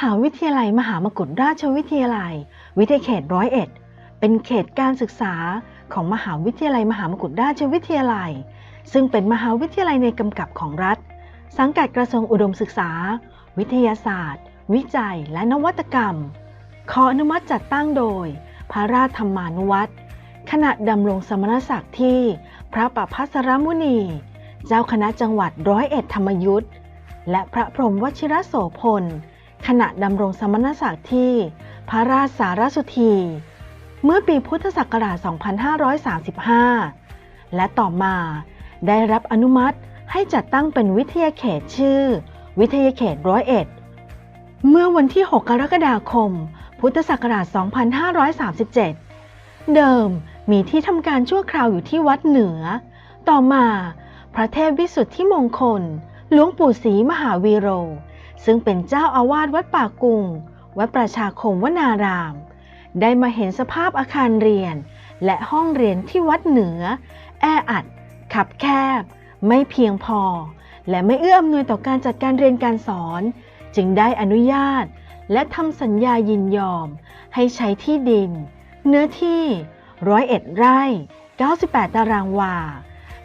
หาวิทยาลัยมหามกุฏราชวิทยาลัย วิทยาเขตร้อยเอ็ดเป็นเขตการศึกษาของมหาวิทยาลัยมหามกุฏราชวิทยาลัย ซึ่งเป็นมหาวิทยาลัยในกำกับของรัฐ สังกัดกระทรวงอุดมศึกษา วิทยาศาสตร์ วิจัย และนวัตกรรม ขออนุมัติจัดตั้งโดย พระราชธรรมานุวัตรขณะดำรงสมณศักดิ์ที่พระประพัสรมุนี เจ้าคณะจังหวัดร้อยเอ็ดธรรมยุทธและพระพรหมวชิรโสพล ขณะดำรงสมณศักดิ์ที่ พระราชสารสุธี เมื่อปีพุทธศักราช 2535 และต่อมาได้รับอนุมัติให้จัดตั้งเป็นวิทยาเขตชื่อ วิทยาเขตร้อยเอ็ด เมื่อวันที่ 6 กรกฎาคม พุทธศักราช 2537 เดิมมีที่ทำการชั่วคราวอยู่ที่วัดเหนือ ต่อมา พระเทพวิสุทธิมงคล หลวงปู่ศรีมหาวีโร ซึ่งเป็นเจ้าอาวาสวัดป่ากุง วัดประชาคมวนาราม ได้มาเห็นสภาพอาคารเรียน และห้องเรียนที่วัดเหนือ แออัด ขับแคบ ไม่เพียงพอ และไม่เอื้ออำนวยต่อการจัดการเรียนการสอน จึงได้อนุญาต และทำสัญญายินยอม ให้ใช้ที่ดิน เนื้อที่ร้อยเอ็ดไร่ 98 ตารางวา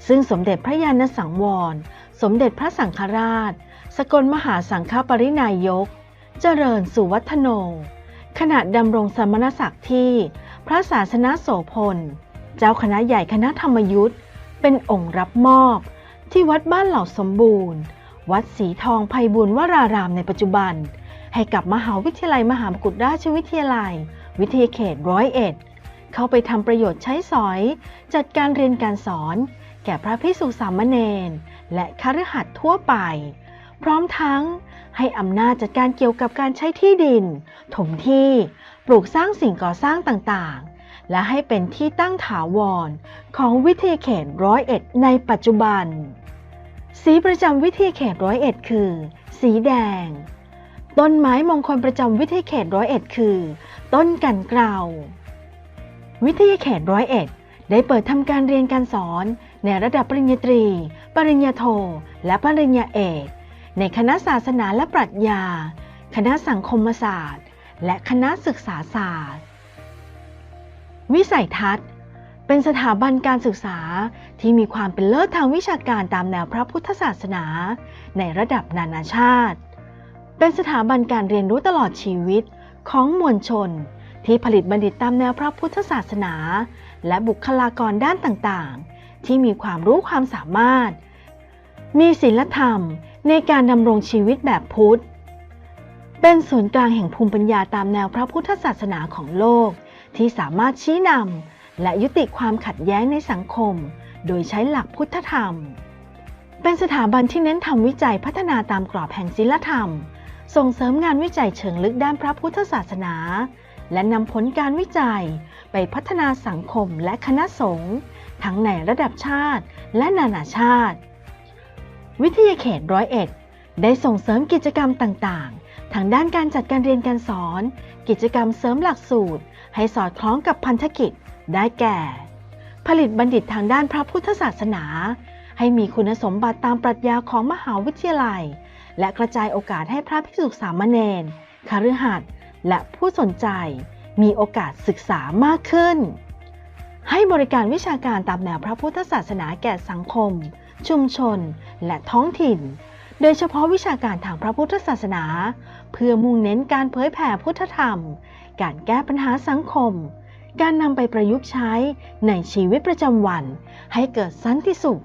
ซึ่งสมเด็จพระยาณสังวร สมเด็จพระสังฆราช สกลมหาสังฆปรินายก เจริญสุวัฒโน ขณะดำรงสมณศักดิ์ที่พระศาสนาโสพล เจ้าคณะใหญ่คณะธรรมยุทธเป็นองค์รับมอบ ที่วัดบ้านเหล่าสมบูรณ์ วัดสีทองไพบุญวรารามในปัจจุบัน ให้กับมหาวิทยาลัยมหามกุฏราชวิทยาลัย วิทยาเขตร้อยเอ็ดเข้าไปทำประโยชน์ใช้สอย จัดการเรียนการสอน แก่พระพิสุสามเณรและคฤหัสถ์ทั่วไป พร้อมทั้งให้อำนาจจัดการเกี่ยวกับการใช้ที่ดิน ถมที่ ปลูกสร้างสิ่งก่อสร้างต่างๆ และให้เป็นที่ตั้งถาวรของวิทยาเขตร้อยเอ็ดในปัจจุบัน สีประจำวิทยาเขตร้อยเอ็ดคือ สีแดง ต้นไม้มงคลประจำวิทยาเขตร้อยเอ็ดคือ ต้นกันเกลาวิทยาเขตร้อยเอ็ดได้เปิดทำการเรียนการสอนในระดับปริญญาตรี ปริญญาโท และปริญญาเอก ในคณะศาสนาและปรัชญา คณะสังคมศาสตร์ และคณะศึกษาศาสตร์ วิสัยทัศน์ เป็นสถาบันการศึกษาที่มีความเป็นเลิศทางวิชาการตามแนวพระพุทธศาสนา ในระดับนานาชาติ เป็นสถาบันการเรียนรู้ตลอดชีวิตของมวลชน ที่ผลิตบัณฑิตตามแนวพระพุทธศาสนา และบุคลากรด้านต่างๆ ที่มีความรู้ความสามารถ มีศีลธรรมในการดำรงชีวิตแบบพุทธ เป็นศูนย์กลางแห่งภูมิปัญญาตามแนวพระพุทธศาสนาของโลก ที่สามารถชี้นำและยุติความขัดแย้งในสังคม โดยใช้หลักพุทธธรรม เป็นสถาบันที่เน้นทำวิจัยพัฒนาตามกรอบแห่งศีลธรรม ส่งเสริมงานวิจัยเชิงลึกด้านพระพุทธศาสนา และนำผลการวิจัย ไปพัฒนาสังคมและคณะสงฆ์ทั้งในระดับชาติและนานาชาติ วิทยาเขตร้อยเอ็ดได้ส่งเสริมกิจกรรมต่างๆ ทางด้านการจัดการเรียนการสอน กิจกรรมเสริมหลักสูตร ให้สอดคล้องกับพันธกิจ ได้แก่ ผลิตบัณฑิตทางด้านพระพุทธศาสนา ให้มีคุณสมบัติตามปรัชญาของมหาวิทยาลัย และกระจายโอกาสให้พระภิกษุสามเณรคฤหัสถ์และผู้สนใจ มีโอกาสศึกษามากขึ้น ให้บริการวิชาการตามแนวพระพุทธศาสนาแก่สังคม ชุมชน และท้องถิ่น โดยเฉพาะวิชาการทางพระพุทธศาสนา เพื่อมุ่งเน้นการเผยแผ่พุทธธรรม การแก้ปัญหาสังคม การนำไปประยุกต์ใช้ในชีวิตประจำวัน ให้เกิดสันติสุข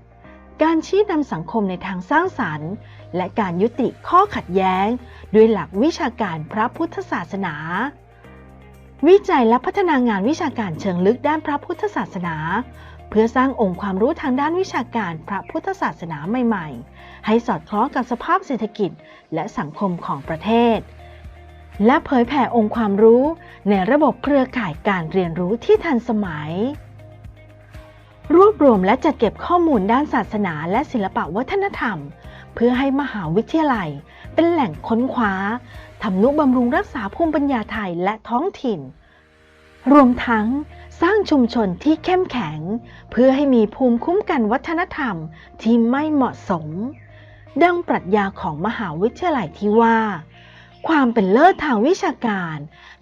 การชี้นำสังคมในทางสร้างสรรค์ และการยุติข้อขัดแย้ง ด้วยหลักวิชาการพระพุทธศาสนาวิจัยและพัฒนางานวิชาการเชิงลึกด้านพระพุทธศาสนา เพื่อสร้างองค์ความรู้ทางด้านวิชาการพระพุทธศาสนาใหม่ ๆ ให้สอดคล้องกับสภาพเศรษฐกิจและสังคมของประเทศ และเผยแผ่องค์ความรู้ในระบบเครือข่ายการเรียนรู้ที่ทันสมัย รวบรวมและจัดเก็บข้อมูลด้านศาสนาและศิลปวัฒนธรรม เพื่อให้มหาวิทยาลัย เป็นแหล่งค้นคว้าทำนุบำรุงรักษาภูมิปัญญาไทยและท้องถิ่นรวมทั้ง สร้างชุมชนที่เข้มแข็ง เพื่อให้มีภูมิคุ้มกันวัฒนธรรมที่ไม่เหมาะสม ดังปรัชญาของมหาวิทยาลัยที่ว่า ความเป็นเลิศทางวิชาการ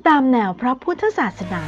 ตามแนวพระพุทธศาสนา